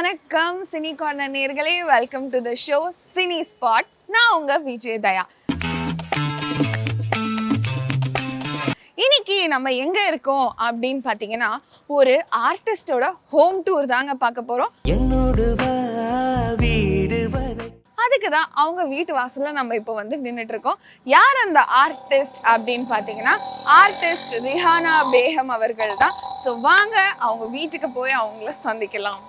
வணக்கம் cine corner நேர்களே. Welcome to the show cine spot நான் உங்க விஜய் தயா. இன்னைக்கு நம்ம எங்க இருக்கோம் அப்படின்னு பாத்தீங்கன்னா ஒரு ஆர்டிஸ்டோட ஹோம் டூர் தாங்க பார்க்க போறோம். என்னோடு வா வீடு வரை. அதுக்கு தான் அவங்க வீட்டு வாசல்ல நம்ம இப்போ வந்து நின்றுட்டு இருக்கோம் யார் அந்த ஆர்டிஸ்ட் அப்படின்னு பார்த்தீங்கன்னா ஆர்டிஸ்ட் ரிஹானா பேகம் அவர்கள் தான். ஸோ வாங்க அவங்க வீட்டுக்கு போய் அவங்கள சந்திக்கலாம்.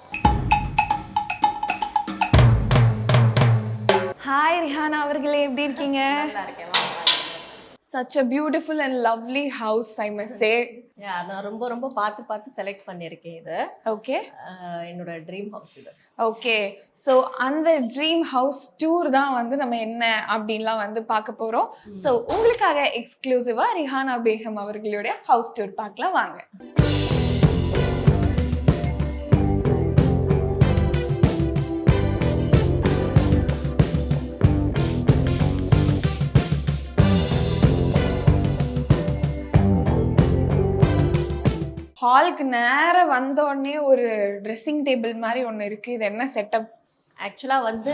ஹாய் ரிஹானா அவர்களே எப்படி இருக்கீங்க? Such a beautiful and lovely house I must say நான் ரொம்ப ரொம்ப பார்த்து பார்த்து செலக்ட் பண்ணியிருக்கேன் இது. ஓகே என்னோட ட்ரீம் ஹவுஸ் இது. ஓகே ஸோ அந்த ட்ரீம் ஹவுஸ் டூர் தான் வந்து நம்ம என்ன அப்படின்லாம் வந்து பார்க்க போகிறோம் ஸோ உங்களுக்காக எக்ஸ்க்ளூசிவாக ரிஹானா பேகம் அவர்களுடைய ஹவுஸ் டூர் பார்க்கலாம் வாங்க. ஹாலுக்கு நேரா வந்த உடனே ஒரு ட்ரெஸ்ஸிங் டேபிள் மாதிரி ஒன்று இருக்கு. இது என்ன செட்டப் ஆக்சுவலாக வந்து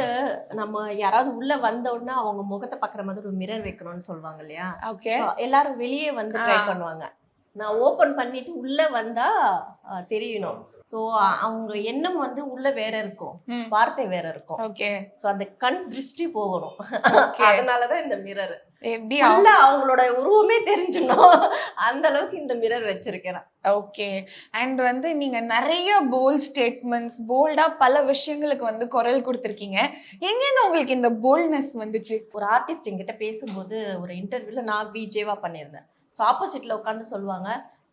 நம்ம யாராவது உள்ள வந்த உடனே அவங்க முகத்தை பார்க்குற மாதிரி ஒரு மிரர் வைக்கணும்னு சொல்லுவாங்க இல்லையா? ஓகே எல்லாரும் வெளியே வந்து ட்ரை. பண்ணுவாங்க. நான் ஓபன் பண்ணிட்டு உள்ள வந்தா தெரியணும். ஸோ அவங்க எண்ணம் வந்து உள்ள வேற இருக்கும். வார்த்தை வேற இருக்கும். ஓகே. ஸோ அந்த கண் திருஷ்டி போகணும். அதனாலதான் இந்த மிரர் எப்படி உள்ள அவங்களோட உருவமே தெரிஞ்சிடணும். அந்த அளவுக்கு இந்த மிரர் வச்சிருக்கேன் நான். ஓகே. அண்ட் வந்து நீங்க நிறைய போல்ட் ஸ்டேட்மெண்ட்ஸ் போல்டா பல விஷயங்களுக்கு வந்து குரல் கொடுத்துருக்கீங்க. எங்கேருந்து உங்களுக்கு இந்த போல்ட்னஸ் வந்துச்சு? ஒரு ஆர்டிஸ்ட் என்கிட்ட பேசும்போது ஒரு இன்டர்வியூல நான் விஜேவா பண்ணியிருந்தேன். ஸோ ஆப்போசிட்ல உட்காந்து சொல்லுவாங்க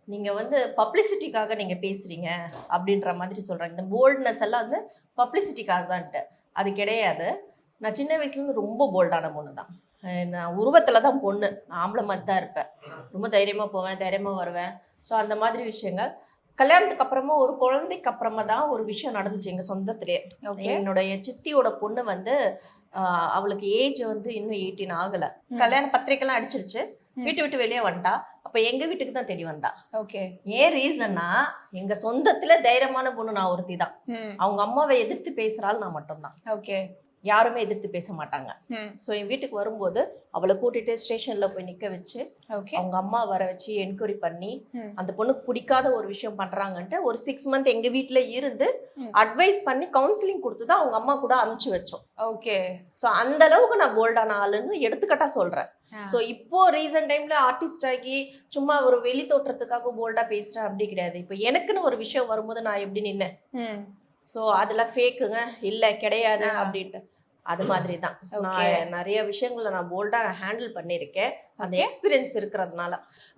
நீங்க வந்து பப்ளிசிட்டிக்காக நீங்க பேசுறீங்க அப்படின்ற மாதிரி சொல்றாங்க. இந்த போல்ட்னஸ் எல்லாம் வந்து பப்ளிசிட்டிக்காக தான்ட்டு. அது கிடையாது. நான் சின்ன வயசுல இருந்து ரொம்ப போல்டான பொண்ணு தான். நான் உருவத்துல தான் பொண்ணு. நான் ஆம்பளை மாதிரி தான் இருப்பேன். ரொம்ப தைரியமா போவேன் தைரியமா வருவேன். ஸோ அந்த மாதிரி விஷயங்கள். கல்யாணத்துக்கு அப்புறமா ஒரு குழந்தைக்கு அப்புறமா தான் ஒரு விஷயம் நடந்துச்சு எங்க சொந்தத்திலே. என்னுடைய சித்தியோட பொண்ணு வந்து அவளுக்கு ஏஜ் வந்து இன்னும் எயிட்டீன் ஆகல. கல்யாண பத்திரிக்கைலாம் அடிச்சிருச்சு. வீட்டு விட்டு வெளியே வந்துட்டா. அப்ப எங்க வீட்டுக்கு தான் தேடி வந்தா. ஓகே. ஏன் ரீசன்னா எங்க சொந்தத்துல தைரியமான பொண்ணு நான் ஒருத்தி தான் அவங்க அம்மாவை எதிர்த்து பேசுறாள் நான் மட்டும்தான். ஓகே. யாருமே எதிர்த்து பேச மாட்டாங்க. ஸோ என் வீட்டுக்கு வரும்போது அவளை கூட்டிட்டு ஸ்டேஷன்ல போய் நிக்க வச்சு அவங்க அம்மா வர வச்சு என்கொயரி பண்ணி. அந்த பொண்ணுக்கு பிடிக்காத ஒரு விஷயம் பண்றாங்கன்ட்டு ஒரு சிக்ஸ் மந்த் எங்க வீட்ல இருந்து. அட்வைஸ் பண்ணி கவுன்சிலிங் கொடுத்து தான் அவங்க அம்மா கூட அனுப்பிச்சு வச்சோம். ஓகே. ஸோ அந்த அளவுக்கு நான் போல்டான ஆளுன்னு எடுத்துக்கட்டா சொல்றேன். ஸோ இப்போ ரீசன்ட் டைம்ல ஆர்டிஸ்ட் ஆகி சும்மா ஒரு வெளி தோற்றத்துக்காக போல்டா பேசுறேன் அப்படி கிடையாது. இப்போ எனக்குன்னு ஒரு விஷயம் வரும்போது நான் எப்படி நின்னேன்? ஸோ அதெல்லாம் ஃபேக்குங்க இல்லை கிடையாது. அப்படின்ட்டு. அது மாதிரி தான். நான் நிறைய விஷயங்களை நான் போல்டா ஹேண்டில் பண்ணியிருக்கேன். அந்த. எக்ஸ்பீரியன்ஸ் இருக்கிறதுனால.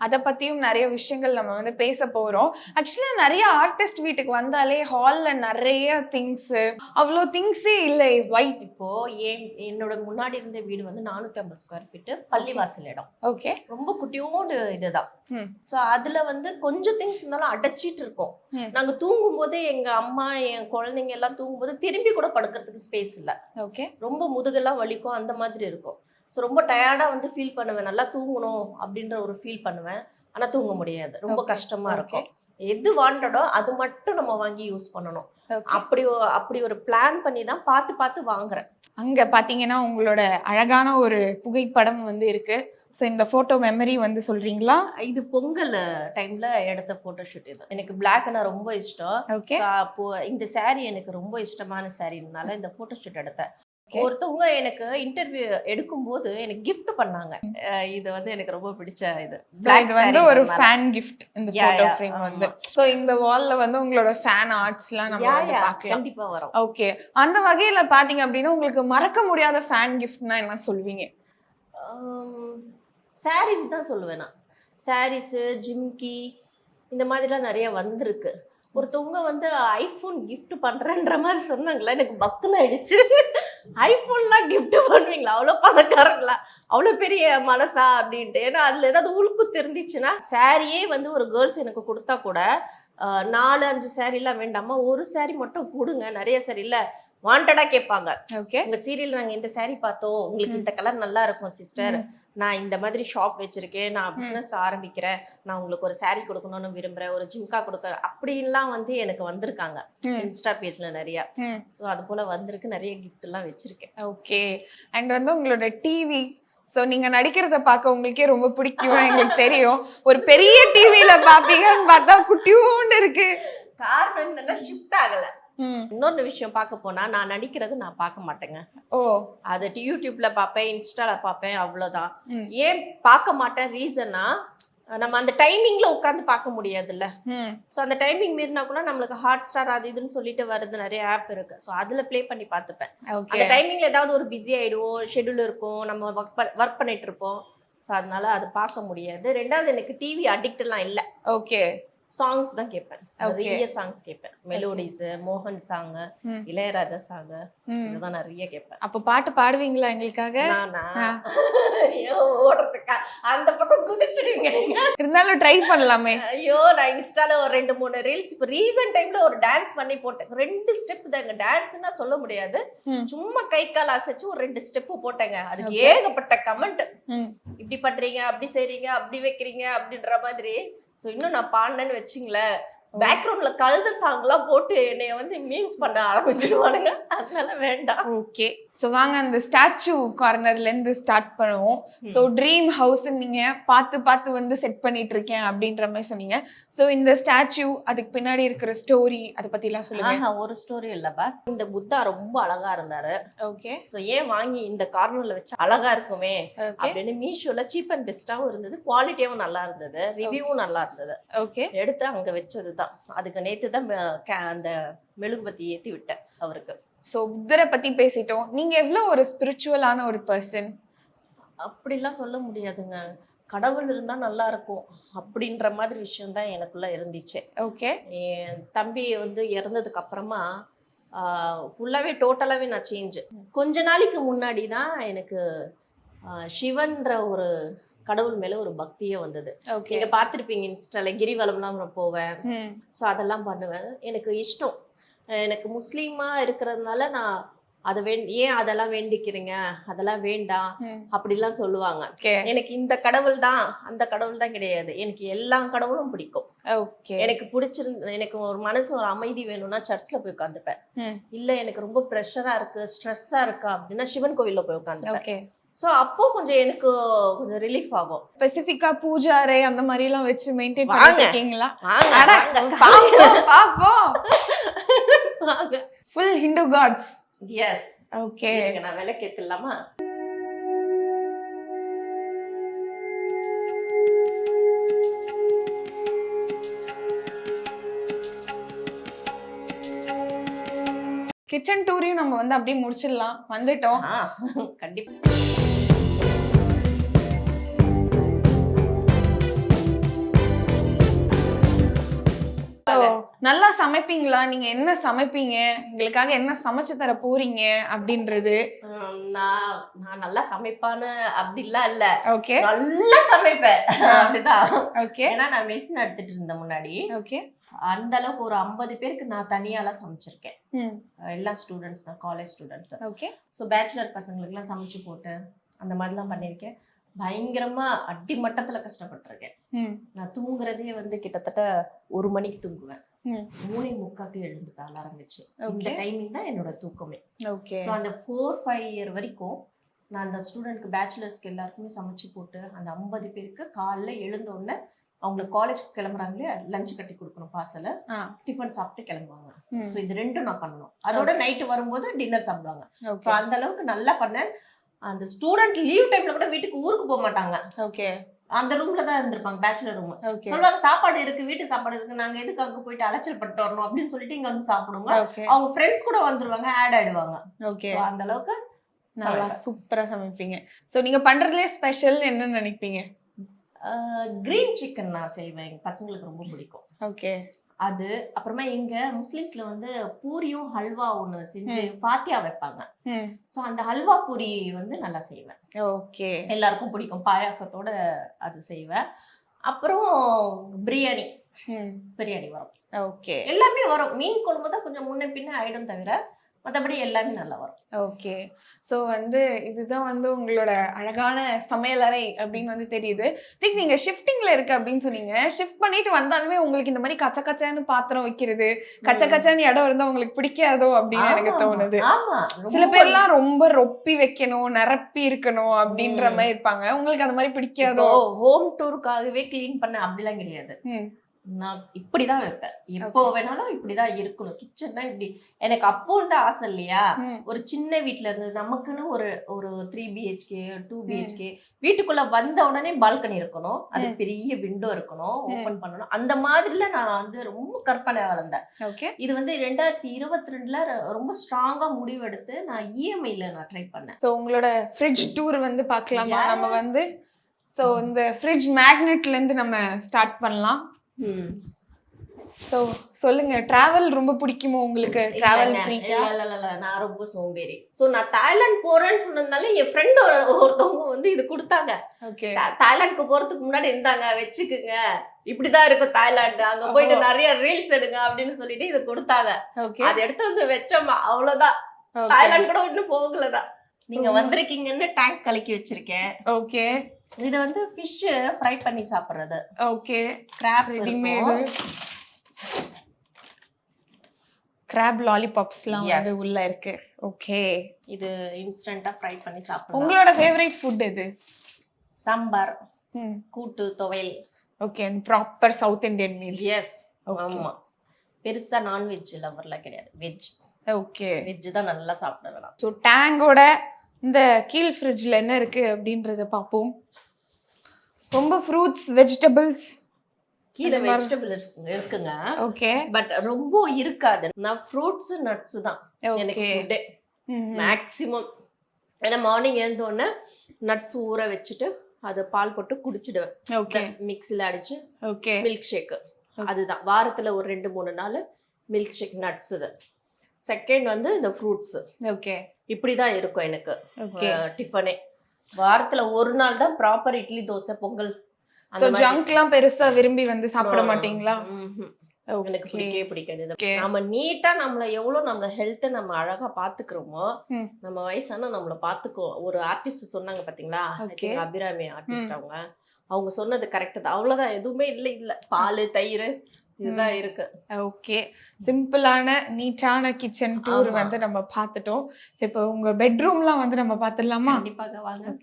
அதை பத்தியும் நிறைய விஷயங்கள் நம்ம வந்து பேச போறோம். ஆக்சுவலா நிறைய ஆர்டிஸ்ட் வீட்டுக்கு வந்தாலே ஹால்ல நிறைய திங்ஸ் அவ்வளோ திங்ஸே இல்லை. வை இப்போ என் என்னோட முன்னாடி இருந்த வீடு வந்து நானூத்தி ஐம்பது ஸ்கொயர் ஃபீட்டு பள்ளிவாசல் இடம். ஓகே ரொம்ப குட்டியோண்டு இதுதான். ஸோ அதுல வந்து கொஞ்சம் திங்ஸ் இருந்தாலும் அடைச்சிட்டு இருக்கோம். நாங்க தூங்கும் போதே எங்க அம்மா என் குழந்தைங்க எல்லாம் தூங்கும்போது திரும்பி கூட படுக்கிறதுக்கு ஸ்பேஸ் இல்ல. ஓகே ரொம்ப முதுகெல்லாம் வலிக்கும். அந்த மாதிரி இருக்கும். ஸோ ரொம்ப டயர்டா வந்து ஃபீல் பண்ணுவேன். நல்லா தூங்கணும் அப்படின்ற ஒரு ஃபீல் பண்ணுவேன். ஆனா தூங்க முடியாது. ரொம்ப Okay. கஷ்டமா Okay. இருக்கும். எது வாண்டடோ அது மட்டும் நம்ம வாங்கி யூஸ் பண்ணணும். அப்படி அப்படி ஒரு பிளான் பண்ணி தான் பார்த்து பார்த்து வாங்குறேன். அங்க பாத்தீங்கன்னா உங்களோட அழகான ஒரு புகைப்படம் வந்து இருக்கு. ஸோ இந்த போட்டோ மெமரி வந்து சொல்றீங்களா? இது பொங்கல் டைம்ல எடுத்த போட்டோ ஷூட் இது. எனக்கு பிளாக்னா ரொம்ப இஷ்டம். ஓகே So, அப்போ இந்த saree எனக்கு ரொம்ப இஷ்டமான சாரினால இந்த போட்டோ ஷூட் எடுத்தேன். ஒருத்தவங்க எனக்கு இன்டர்வியூ எடுக்கும்போது எனக்கு gift பண்ணாங்க. இது வந்து எனக்கு ரொம்ப பிடிச்ச இது. இது வந்து ஒரு. ஃபேன் கிஃப்ட் இந்த போட்டோ ஃப்ரேம். வந்து. ஸோ இந்த வால்ல வந்து உங்களோட ஃபேன் ஆர்ட்ஸ்லாம் நம்ம வந்து பார்க்கலாம். கண்டிப்பா வரும். ஓகே அந்த வகையில பாத்தீங்க அப்படின்னா உங்களுக்கு மறக்க முடியாத ஃபேன் கிஃப்ட்னா என்ன சொல்வீங்க? சாரீஸ் தான் சொல்லுவேன் நான். சாரீஸு ஜிம்கி இந்த மாதிரிலாம் நிறைய வந்திருக்கு. ஒருத்தவங்க வந்து ஐஃபோன் gift பண்றேன்ற மாதிரி சொன்னாங்களா? எனக்கு பக்குன்னு ஆயிடுச்சு. ஐஃபோன்லாம் gift பண்ணுவீங்களா? அவ்வளோ பணக்காரங்களா? அவ்வளோ பெரிய மனசா அப்படின்ட்டு. ஏன்னா அதில் ஏதாவது உழுக்கு தெரிஞ்சிச்சுன்னா சாரியே வந்து ஒரு கேர்ள்ஸ் எனக்கு கொடுத்தா கூட நாலு அஞ்சு சாரீலாம் வேண்டாமா? ஒரு saree மட்டும் கொடுங்க நிறைய சாரி இல்லை. வாண்டடா கேட்பாங்க. ஓகே உங்க சீரியல் நாங்க இந்த saree பார்த்தோம். உங்களுக்கு இந்த கலர் நல்லா இருக்கும் சிஸ்டர் நான் இந்த மாதிரி ஷாப் வச்சிருக்கேன் நான் பிசினஸ் ஆரம்பிக்கிறேன் நான் உங்களுக்கு ஒரு saree கொடுக்கணும்னு விரும்புறேன் ஒரு ஜிம்கா கொடுக்குறேன் அப்படின்லாம் வந்து எனக்கு வந்திருக்காங்க. இன்ஸ்டா பேஜ்ல நிறைய. ஸோ அது போல வந்திருக்கு நிறைய கிஃப்ட் எல்லாம் வச்சிருக்கேன். ஓகே அண்ட் வந்து உங்களோட டிவி ஸோ நீங்க நடிக்கிறத பார்க்க உங்களுக்கே ரொம்ப பிடிக்கும் எங்களுக்கு தெரியும். ஒரு பெரிய டிவியில பாப்பீங்கன்னு பார்த்தா குட்டியூண்டு இருக்கு. காரணம் என்னன்னா ஷிஃப்ட் ஆகல. இன்னொரு விஷயம் பார்க்க போனா நான் நடிக்கிறது நான் பார்க்க மாட்டேங்க. ஓ. அது யூடியூப்ல பார்ப்பேன் இன்ஸ்டால பார்ப்பேன் அவ்வளவுதான். ம். ஏன் பார்க்க மாட்டேன்? ரீசனா நம்ம அந்த டைமிங்ல உட்காந்து பார்க்க முடியாதுல்ல. ஸோ அந்த டைமிங் மீறினா கூட நம்மளுக்கு ஹாட் ஸ்டார் அது இதுன்னு சொல்லிட்டு வருது நிறைய ஆப் இருக்கு. ஸோ அதுல ப்ளே பண்ணி பார்த்துப்பேன். அந்த டைமிங்ல ஏதாவது ஒரு பிஸி ஆயிடுவோம் ஷெட்யூல் இருக்கும் நம்ம ஒர்க் ஒர்க் பண்ணிட்டு இருப்போம். ஸோ அதனால அது பார்க்க முடியாது. ரெண்டாவது எனக்கு டிவி அடிக்ட் எல்லாம் இல்லை. ஓகே சாங்ஸ் தான் கேட்பேன். நிறைய சாங்ஸ் கேட்பேன். மெலோடிஸ் மோகன் சாங். இளையராஜா சாங் இதுதான் நிறைய கேட்பேன். அப்ப பாட்டு பாடுவீங்களா எங்களுக்காக? ஓடுறதுக்கா? அந்த பக்கம் குதிச்சிடுவீங்க நீங்க இருந்தாலும் ட்ரை பண்ணலாமே. ஐயோ நான் இன்ஸ்டால ஒரு ரெண்டு மூணு ரீல்ஸ் இப்போ ரீசன்ட் டைம்ல ஒரு டான்ஸ் பண்ணி போட்டேன். ரெண்டு ஸ்டெப் தாங்க டான்ஸ்னா சொல்ல முடியாது. சும்மா கை கால் அசைச்சு ஒரு ரெண்டு ஸ்டெப் போட்டேங்க. அதுக்கு. ஏகப்பட்ட கமெண்ட் இப்படி பண்றீங்க அப்படி செய்றீங்க அப்படி வைக்கிறீங்க அப்படின்ற மாதிரி. ஸோ இன்னும் நான் பாடினேன்னு வச்சிங்களேன். பேக்ரவுண்ட்ல கழுத சாங்லாம் போட்டு என்னைய வந்து மீம்ஸ் பண்ண ஆரம்பிச்சிடுவானுங்க அதனால வேண்டாம். ஓகே ஸோ வாங்க அந்த ஸ்டாச்சு கார்னர்ல இருந்து ஸ்டார்ட் பண்ணுவோம். ஸோ ட்ரீம் ஹவுஸ் நீங்க பார்த்து பார்த்து வந்து செட் பண்ணிட்டு இருக்கேன் அப்படின்ற மாதிரி சொன்னீங்க. ஸோ இந்த ஸ்டாச்சு அதுக்கு பின்னாடி இருக்கிற ஸ்டோரி அதை பத்தி எல்லாம் சொல்லுங்க ஒரு ஸ்டோரி இல்ல பாஸ். இந்த புத்தா ரொம்ப அழகா இருந்தாரு. ஓகே சோ ஏன் வாங்கி இந்த கார்னர்ல வச்சு அழகா இருக்குமே அப்படின்னு மீஷோல சீப் அண்ட் பெஸ்ட்டாவும் இருந்தது. குவாலிட்டியாவும் நல்லா இருந்தது. ரிவ்யூவும் நல்லா இருந்தது. ஓகே எடுத்து அங்க வச்சதுதான். அதுக்கு நேத்து தான் அந்த மெழுகுபத்தி ஏத்தி விட்டேன் அவருக்கு. ஸோ புத்தரை பத்தி பேசிட்டோம். நீங்க எவ்வளவு ஒரு ஸ்பிரிச்சுவலான ஒரு பர்சன் அப்படிலாம் சொல்ல முடியாதுங்க. கடவுள் இருந்தா நல்லா இருக்கும். அப்படின்ற மாதிரி விஷயம் தான் எனக்குள்ள இருந்துச்சு. ஓகே என் தம்பி வந்து இறந்ததுக்கு அப்புறமா ஃபுல்லாவே டோட்டலாவே நான் சேஞ்ச் கொஞ்ச நாளைக்கு முன்னாடி தான் எனக்கு சிவன்ற ஒரு கடவுள் மேல ஒரு பக்தியே வந்தது. நீங்க பார்த்திருப்பீங்க இன்ஸ்டால கிரிவலம்லாம் நான் போவேன். ஸோ அதெல்லாம் பண்ணுவேன். எனக்கு இஷ்டம். எனக்கு முஸ்லீமா இருக்கிறதுனால நான் அதை வே ஏன் அதெல்லாம் வேண்டிக்கிறீங்க? அதெல்லாம் வேண்டாம். அப்படிலாம் சொல்லுவாங்க. எனக்கு இந்த கடவுள் தான் அந்த கடவுள் தான் கிடையாது. எனக்கு எல்லா கடவுளும் பிடிக்கும். ஓகே. எனக்கு பிடிச்சிருந்த எனக்கு ஒரு மனசு ஒரு அமைதி வேணும்னா சர்ச்சில் போய் உட்காந்துப்பேன். இல்ல எனக்கு ரொம்ப ப்ரெஷரா இருக்கு ஸ்ட்ரெஸ்ஸா இருக்கா அப்படின்னா சிவன் கோவில்ல போய் உட்காந்துப்பேன். ஓகே. ஸோ அப்போ கொஞ்சம் எனக்கு கொஞ்சம் ரிலீஃப் ஆகும். ஸ்பெசிஃபிக்கா பூஜாரை அந்த மாதிரி எல்லாம் வச்சு மெயின்டைன் வாங்க. பாப்போம் full Hindu gods yes okay நான் விளக்கேத்தலாமா கிச்சன் டூரையும் நம்ம வந்து அப்படியே முடிச்சிடலாம். வந்துட்டோம். கண்டிப்பா. சமைப்பீங்களா? நீங்க என்ன சமைப்பீங்க? எங்களுக்காக என்ன சமைச்சு தர போறீங்க? அப்படின்றது. நான் நான் நல்லா சமைப்பான்னு அப்படிலாம் இல்ல. ஓகே. நல்லா சமைப்பேன். அப்படிதான். ஓகே. ஏன்னா நான் மெஷின் எடுத்துட்டு இருந்தேன் முன்னாடி ஓகே. அந்த அளவுக்கு ஒரு ஐம்பது பேருக்கு நான் தனியாலாம் சமைச்சிருக்கேன். எல்லா ஸ்டூடெண்ட்ஸ் தான் college students okay. So bachelor பசங்களுக்குலாம் சமைச்சு போட்டு அந்த மாதிரிலாம் பண்ணியிருக்கேன். பயங்கரமா அடி மட்டத்துல கஷ்டப்பட்டிருக்கேன் நான் தூங்குறதே வந்து கிட்டத்தட்ட ஒரு மணிக்கு தூங்குவேன். மூணே முக்காக்கு எழுந்துக்க அலாரம் வச்சு. இந்த டைமிங் தான் என்னோட தூக்கமே. ஓகே ஸோ அந்த ஃபோர் ஃபைவ் இயர் வரைக்கும் நான் அந்த ஸ்டூடெண்ட்க்கு பேச்சுலர்ஸ்க்கு எல்லாருக்குமே சமைச்சு போட்டு அந்த ஐம்பது பேருக்கு காலைல எழுந்த உடனே அவங்களுக்கு காலேஜ்க்கு கிளம்புறாங்களே லஞ்ச் கட்டி கொடுக்கணும் பார்சல டிஃபன் சாப்பிட்டு கிளம்புவாங்க. ஸோ இது ரெண்டும் நான் பண்ணணும். அதோட நைட்டு வரும்போது டின்னர் சாப்பிடுவாங்க. ஸோ அந்த அளவுக்கு நல்லா பண்ணேன். அந்த ஸ்டூடெண்ட் லீவ் டைம்ல கூட வீட்டுக்கு ஊருக்கு போக மாட்டாங்க. ஓகே அந்த ரூம்ல தான் இருந்திருப்பாங்க பேச்சுலர் ரூம் சொல்லுவாங்க சாப்பாடு இருக்கு வீட்டு சாப்பாடு இருக்கு. நாங்க எதுக்கு அங்க போயிட்டு அலைச்சல் பட்டு வரணும்? அப்படின்னு சொல்லிட்டு இங்க வந்து சாப்பிடுவாங்க அவங்க ஃப்ரெண்ட்ஸ் கூட வந்துருவாங்க ஆட் ஆயிடுவாங்க. ஓகே அந்த அளவுக்கு நல்லா. சூப்பரா சமைப்பீங்க. சோ நீங்க பண்றதுலயே ஸ்பெஷல் என்ன நினைப்பீங்க? கிரீன் சிக்கன் நான் செய்வேன். எங்க பசங்களுக்கு ரொம்ப பிடிக்கும். ஓகே அது அப்புறமா இங்க முஸ்லிம்ஸ்ல வந்து பூரியும் ஹல்வா ஒண்ணு செஞ்சு பாத்தியா வைப்பாங்க. சோ அந்த ஹல்வா பூரி வந்து நல்லா செய்வேன். ஓகே. எல்லாருக்கும் பிடிக்கும். பாயாசத்தோட அது செய்வேன். அப்புறம் பிரியாணி. பிரியாணி வரும். ஓகே. எல்லாமே வரும். மீன் குழம்பு தான் கொஞ்சம் முன்ன பின்ன ஆயிடும் தவிர மற்றபடி எல்லாமே நல்லா வரும். ஓகே. ஸோ வந்து இதுதான் வந்து உங்களோட அழகான சமையலறை அப்படின்னு வந்து தெரியுது. திங்க் நீங்க ஷிஃப்டிங்ல இருக்கு அப்படின்னு சொன்னீங்க. ஷிஃப்ட் பண்ணிட்டு வந்தாலுமே உங்களுக்கு இந்த மாதிரி கச்ச கச்சான்னு பாத்திரம் வைக்கிறது கச்ச கச்சான்னு இடம் இருந்தா உங்களுக்கு பிடிக்காதோ அப்படின்னு எனக்கு தோணுது. சில பேர்லாம் ரொம்ப ரொப்பி வைக்கணும் நிரப்பி இருக்கணும் அப்படின்ற. மாதிரி இருப்பாங்க. உங்களுக்கு அந்த மாதிரி பிடிக்காதோ? ஹோம் டூருக்காகவே க்ளீன் பண்ண அப்படிலாம் கிடையாது. நான் இப்படிதான் வைப்பேன். எப்போ வேணாலும் இப்படிதான் இருக்கணும். கிச்சன்னா இப்படி. எனக்கு அப்போ இருந்த ஆசை இல்லையா. ஒரு சின்ன வீட்ல இருந்து நமக்குன்னு ஒரு ஒரு த்ரீ பிஹெச்கே டூ பிஹெச்கே வீட்டுக்குள்ள வந்த உடனே பால்கனி இருக்கணும். அது. பெரிய விண்டோ இருக்கணும். ஓபன் பண்ணணும். அந்த மாதிரில நான் வந்து ரொம்ப கற்பனை வளர்ந்தேன். ஓகே இது வந்து ரெண்டாயிரத்தி இருபத்தி ரெண்டுல ரொம்ப ஸ்ட்ராங்கா முடிவெடுத்து நான் E இஎம்ஐல நான் ட்ரை பண்ணேன். ஸோ உங்களோட ஃப்ரிட்ஜ் டூர் வந்து பார்க்கலாமா. நம்ம வந்து ஸோ இந்த ஃப்ரிட்ஜ் மேக்னெட்ல இருந்து நம்ம ஸ்டார்ட் பண்ணலாம். ஸோ சொல்லுங்க டிராவல் ரொம்ப பிடிக்குமோ உங்களுக்கு? டிராவல். ஃப்ரீக்கா இல்ல, நான் ரொம்ப சோம்பேறி. சோ நான் தாய்லாந்து போறேன்னு சொன்னதுனால என் ஃப்ரெண்ட் ஒருத்தவங்க வந்து இது கொடுத்தாங்க. ஓகே தாய்லாந்துக்கு போறதுக்கு முன்னாடி இருந்தாங்க வச்சுக்குங்க. இப்படிதான் இருக்கும் தாய்லாந்து அங்க போயிட்டு. நிறைய ரீல்ஸ் எடுங்க அப்படின்னு சொல்லிட்டு இது கொடுத்தாங்க. ஓகே அதை எடுத்து வந்து வச்சோமா அவ்வளவுதான். தாய்லாந்து கூட இன்னும் போகலதான். நீங்க வந்திருக்கீங்கன்னு டேங்க் கலக்கி வச்சிருக்கேன். ஓகே இது வந்து ஃபிஷ் ஃப்ரை பண்ணி சாப்பிடுறது. ஓகே கிராப் ரெடிமேடு கிராப் லாலிபாப்ஸ்லாம். வந்து உள்ள இருக்கு. ஓகே இது இன்ஸ்டன்டா ஃப்ரை பண்ணி சாப்பிடலாம். உங்களோட ஃபேவரட் ஃபுட் எது? சாம்பார் கூட்டு துவையல். Okay proper South Indian meal yes. ஆமா. பெருசா நான்வெஜ் லவர்லாம் கிடையாது. வெஜ் ஓகே வெஜ் தான் நல்லா சாப்பிடுவேன் ஸோ டேங்கோட இந்த கீழ் ஃப்ரிட்ஜில் என்ன இருக்கு அப்படின்றத பார்ப்போம். ரொம்ப ஃப்ரூட்ஸ் வெஜிடபிள்ஸ் கீழே வெஜிடபிள் இருக்குங்க. ஓகே பட் ரொம்ப இருக்காது. நான் ஃப்ரூட்ஸ் நட்ஸ் தான். எனக்கு ஃபுட்டே மேக்ஸிமம் ஏன்னா மார்னிங் எழுந்தோடனே நட்ஸ் ஊற வச்சுட்டு அதை பால் போட்டு குடிச்சிடுவேன். ஓகே மிக்ஸியில் அடிச்சு ஓகே மில்க் ஷேக்கு அதுதான். வாரத்துல ஒரு ரெண்டு மூணு நாள் மில்க் ஷேக் நட்ஸ் இது. செகண்ட் வந்து இந்த ஃப்ரூட்ஸ் ஓகே இப்படிதான் இருக்கும் எனக்கு. டிஃபனே. வாரத்துல ஒரு நாள் தான் ப்ராப்பர் இட்லி தோசை பொங்கல் ஸோ. ஜங்க்லாம் பெருசா விரும்பி வந்து சாப்பிட மாட்டீங்களா. எனக்கு பிடிக்கவே பிடிக்காது. நம்ம நீட்டா நம்மள எவ்வளவு நம்ம ஹெல்த்தை நம்ம அழகா பாத்துக்கிறோமோ. நம்ம வயசானா நம்மள பாத்துக்கோ. ஒரு ஆர்டிஸ்ட் சொன்னாங்க பாத்தீங்களா? அபிராமி ஆர்டிஸ்ட் அவங்க. அவங்க சொன்னது கரெக்ட் தான். அவ்வளவுதான். எதுவுமே இல்லை இல்ல. பால் தயிர் இதுதான் இருக்கு. ஓகே. சிம்பிளான நீட்டான கிச்சன் டூர். வந்து நம்ம பார்த்துட்டோம். இப்போ உங்க பெட்ரூம்லாம் வந்து நம்ம பார்த்துடலாமா? கண்டிப்பாக வாங்க.